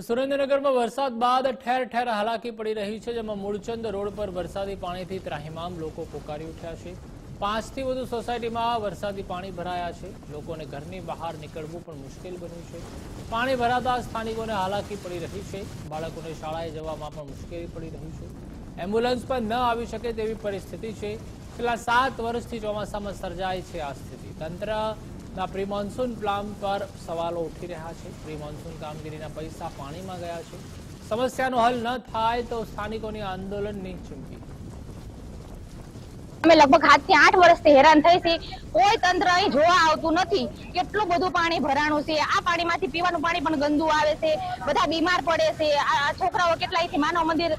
સુરેન્દ્રનગરમાં વરસાદ બાદ ઠેર ઠેર હાલાકી પડી રહી છે, જેમાં મૂળચંદ રોડ પર વરસાદી પાણીથી ત્રાહિમામ લોકો પોકારી ઉઠ્યા છે. પાંચથી વધુ સોસાયટીમાં વરસાદી પાણી ભરાયા છે. લોકોને ઘરની બહાર નીકળવું પણ મુશ્કેલ બન્યું છે. પાણી ભરાતા સ્થાનિકોને હાલાકી પડી રહી છે. બાળકોને શાળાએ જવામાં પણ મુશ્કેલી પડી રહી છે. એમ્બ્યુલન્સ પણ ન આવી શકે તેવી પરિસ્થિતિ છે. છેલ્લા સાત વર્ષથી ચોમાસામાં સર્જાય છે આ સ્થિતિ. તંત્રના પ્રી મોન્સૂન પ્લાન પર સવાલો ઉઠી રહ્યા છે. પ્રી મોન્સૂન કામગીરીના પૈસા પાણીમાં ગયા છે. સમસ્યાનો હલ ન થાય તો સ્થાનિકોની આંદોલનની ચૂંટણી અમે લગભગ સાતથી આઠ વર્ષથી હેરાન થઈ છે કોઈ તંત્ર અહીં જોવા આવતું નથી. કેટલું બધું પાણી ભરાણું છે. આ પાણીમાંથી પીવાનું પાણી પણ ગંદુ આવે છે. બધા બીમાર પડે છે. આ આ છોકરાઓ કેટલા અહીંથી માનવ મંદિર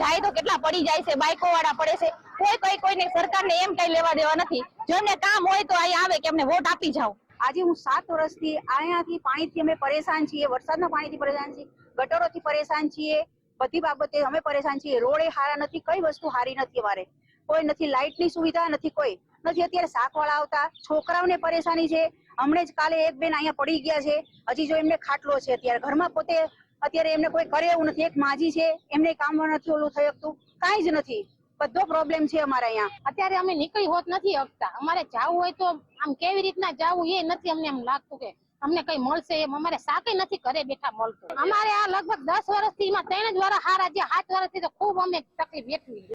જાય તો કેટલા પડી જાય છે. બાઇકો વાળા પડે છે. કોઈ કઈ કોઈને સરકારને એમ કઈ લેવા દેવા નથી. જેમને કામ હોય તો અહીં આવે કે અમને વોટ આપી જાઓ. આજે હું સાત વર્ષથી અહીંયાથી પાણીથી અમે પરેશાન છીએ, વરસાદના પાણીથી પરેશાન છીએ, ગટરોથી પરેશાન છીએ. બધી બાબતે અમે પરેશાન છીએ. રોડે હારા નથી, કઈ વસ્તુ હારી નથી અમારે. કોઈ નથી લાઇટની સુવિધા, નથી કોઈ. નથી અત્યારે શાકવાળા આવતા. છોકરાઓને પરેશાની છે. હમણે જ કાલે એક બેન અહીંયા પડી ગયા છે. હજી જો એમને ખાટલો છે અત્યારે. ઘરમાં પોતે અત્યારે એમને કોઈ કરે એવું નથી. એક માજી છે. એમને કામ નથી ઓલું થઈ શકતું કાંઈ જ નથી. બધો પ્રોબ્લેમ છે અમારે અહીંયા. અત્યારે અમે નીકળી હોત નથી શકતા અમારે જવું હોય તો આમ કેવી રીતના જવું એ નથી અમને એમ લાગતું કે અમને કઈ મળશે એમ. અમારે સાકે નથી ઘરે બેઠા મળતું. અમારે આ લગભગ દસ વર્ષથી ત્રણ જ વર્ષ હારા જે સાત વર્ષથી તો ખૂબ અમે તકલીફ વેઠવી.